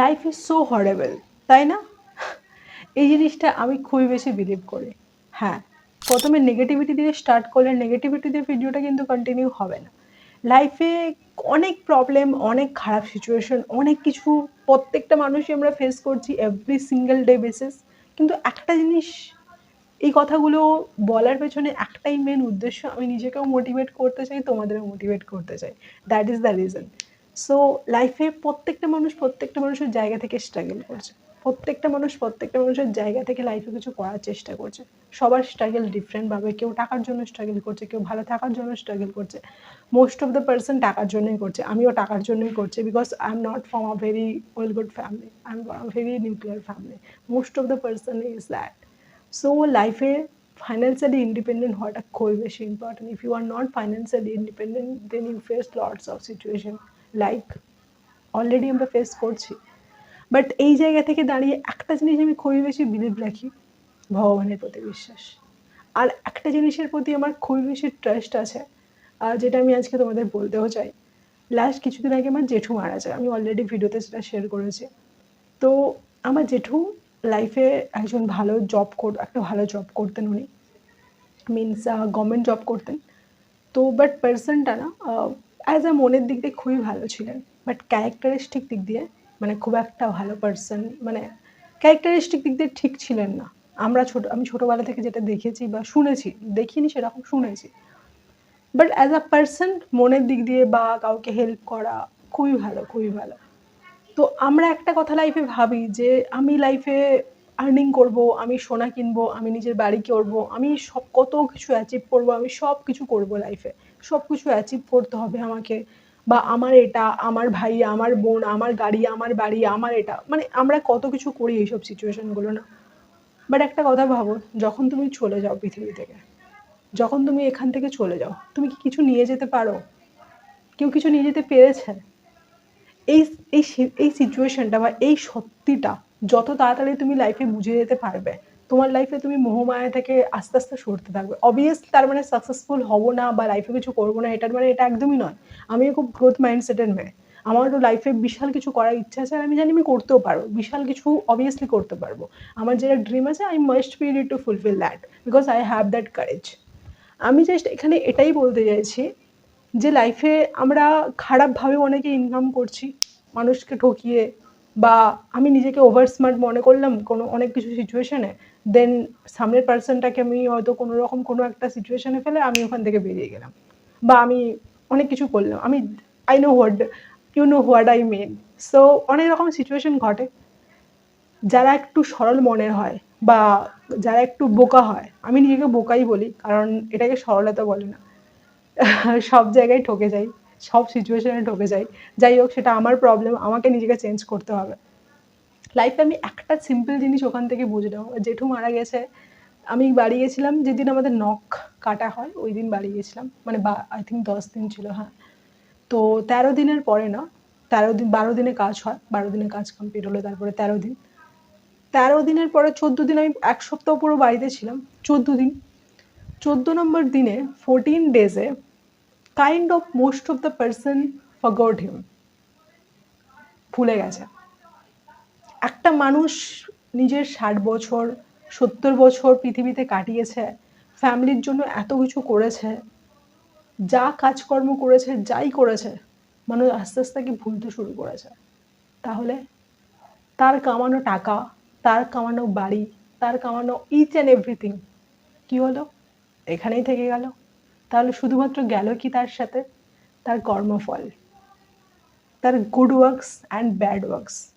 Life is so horrible তাই না? এই জিনিসটা আমি খুবই বেশি বিলিভ করি। হ্যাঁ প্রথমে নেগেটিভিটি দিয়ে স্টার্ট করলে নেগেটিভিটি দিয়ে ভিডিওটা কিন্তু কন্টিনিউ হবে না। লাইফে অনেক প্রবলেম অনেক খারাপ সিচুয়েশন অনেক কিছু প্রত্যেকটা মানুষই আমরা ফেস করছি এভরি সিঙ্গেল ডে বেসিস কিন্তু একটা জিনিস, এই কথাগুলো বলার পেছনে একটাই মেন উদ্দেশ্য, আমি নিজেকেও মোটিভেট করতে চাই, তোমাদেরও মোটিভেট করতে চাই। That is the reason so লাইফে প্রত্যেকটা মানুষ প্রত্যেকটা মানুষের জায়গা থেকে স্ট্রাগল করছে। প্রত্যেকটা মানুষ প্রত্যেকটা মানুষের জায়গা থেকে লাইফে কিছু করার চেষ্টা করছে। সবার স্ট্রাগল ডিফারেন্টভাবে কেউ টাকার জন্য স্ট্রাগল করছে, কেউ ভালো থাকার জন্য স্ট্রাগল করছে। মোস্ট অফ দ্য পার্সন টাকার জন্যই করছে। আমিও টাকার জন্যই করছি because I am not from a very well good family I am from very nuclear family most of the person is that so লাইফে financially independent হওয়াটা খুবই বেশি important if you are not financially independent then you face lots of situation like already আমরা face করছি। But এই জায়গা থেকে দাঁড়িয়ে একটা জিনিস আমি খুবই বেশি বিলিভ রাখি, ভগবানের প্রতি বিশ্বাস। আর একটা জিনিসের প্রতি আমার খুবই বেশি ট্রাস্ট আছে আর যেটা আমি আজকে তোমাদের বলতেও চাই। লাস্ট কিছুদিন আগে আমার জেঠু মারা যায়, আমি অলরেডি ভিডিওতে সেটা শেয়ার করেছি। তো আমার জেঠু লাইফে একজন ভালো জব কর, একটা ভালো জব করতেন উনি। মিনস গভর্নমেন্ট জব করতেন। তো বাট পার্সনটা না অ্যাজ আ মনের দিক দিয়ে খুবই ভালো ছিলেন বাট ক্যারেক্টারিস্টিক দিক দিয়ে মানে খুব একটা ভালো পার্সন মানে ক্যারেক্টারিস্টিক দিক দিয়ে ঠিক ছিলেন না। আমরা ছোট, আমি ছোটোবেলা থেকে যেটা দেখেছি বা শুনেছি, দেখিনি সেরকম শুনেছি। বাট অ্যাজ আ পার্সন মনের দিক দিয়ে বা কাউকে হেল্প করা খুবই ভালো খুবই ভালো। তো আমরা একটা কথা লাইফে ভাবি যে, আমি লাইফে আর্নিং করব, আমি সোনা কিনবো, আমি নিজের বাড়ি করব, আমি সব কত কিছু অ্যাচিভ করব, আমি সব কিছু করব লাইফে সব কিছু অ্যাচিভ করতে হবে আমাকে। বা আমার এটা, আমার ভাই, আমার বোন, আমার গাড়ি, আমার বাড়ি, আমার এটা। মানে আমরা কত কিছু করি এইসব সিচুয়েশনগুলো না। বাট একটা কথা ভাবো, যখন তুমি চলে যাও পৃথিবী থেকে, যখন তুমি এখান থেকে চলে যাও, তুমি কি কিছু নিয়ে যেতে পারো? কেউ কিছু নিয়ে যেতে পেরেছে? এই এই এই সিচুয়েশনটা বা এই সত্যিটা যত তাড়াতাড়ি তুমি লাইফে বুঝে যেতে পারবে তোমার লাইফে তুমি মোহমায়া থেকে আস্তে আস্তে সরতে থাকবে। অবভিয়াসলি তার মানে সাকসেসফুল হব না বা লাইফে কিছু করব না, এটার মানে এটা একদমই নয়। আমি খুব গ্রোথ মাইন্ডসেটের মেয়ে। আমারও লাইফে বিশাল কিছু করার ইচ্ছা আছে আর আমি জানি আমি করতেও পারব। বিশাল কিছু অবভিয়াসলি করতে পারব। আমার যেটা ড্রিম আছে I must be ready to fulfil that because I have that courage আমি জাস্ট এখানে এটাই বলতে চাইছি যে লাইফে আমরা খারাপভাবে অনেকে ইনকাম করছি, মানুষকে ঠকিয়ে বা আমি নিজেকে ওভার স্মার্ট মনে করলাম কোনো, অনেক কিছু সিচুয়েশনে দেন সামনের পার্সনটাকে আমি হয়তো কোনো রকম কোনো একটা সিচুয়েশনে ফেলে আমি ওখান থেকে বেরিয়ে গেলাম। বা আমি অনেক কিছু করলাম। আমি I know what you know what I mean so অনেক রকম সিচুয়েশন ঘটে। যারা একটু সরল মনের হয় বা যারা একটু বোকা হয়, আমি নিজেকে বোকাই বলি, কারণ এটাকে সরলতা বলে না। সব জায়গায় ঠকে যাই। সব সিচুয়েশনে ঠকে যাই। যাই হোক, সেটা আমার প্রবলেম আমাকে নিজেকে চেঞ্জ করতে হবে। লাইফে আমি একটা সিম্পল জিনিস ওখান থেকে বুঝলাম জেঠু মারা গেছে, আমি বাড়ি গেছিলাম যেদিন আমাদের নখ কাটা হয়, ওই দিন বাড়ি গেছিলাম। মানে বা আই থিঙ্ক দশ দিন ছিল হ্যাঁ। তো তেরো দিনের পরে না, তেরো দিন, বারো দিনে কাজ হয়। বারো দিনে কাজ কমপ্লিট হলো, তারপরে তেরো দিন। তেরো দিনের পরে চোদ্দ দিন আমি এক সপ্তাহ পুরো বাড়িতে ছিলাম। চোদ্দ দিন। চোদ্দ নম্বর দিনে fourteen ডেজে kind of most of the person forgot him ভুলে গেছে। একটা মানুষ নিজের ষাট বছর, সত্তর বছর পৃথিবীতে কাটিয়েছে, ফ্যামিলির জন্য এত কিছু করেছে, যা কাজকর্ম করেছে, যাই করেছে, মানুষ আস্তে আস্তে তাকে ভুলতে শুরু করেছে। তাহলে তার কামানো টাকা, তার কামানো বাড়ি, তার কামানো ইচ অ্যান্ড এভরিথিং কী হলো? এখানেই থেকে গেল। তাহলে শুধুমাত্র গেল কি তার সাথে? তার কর্মফল। তার good works and bad works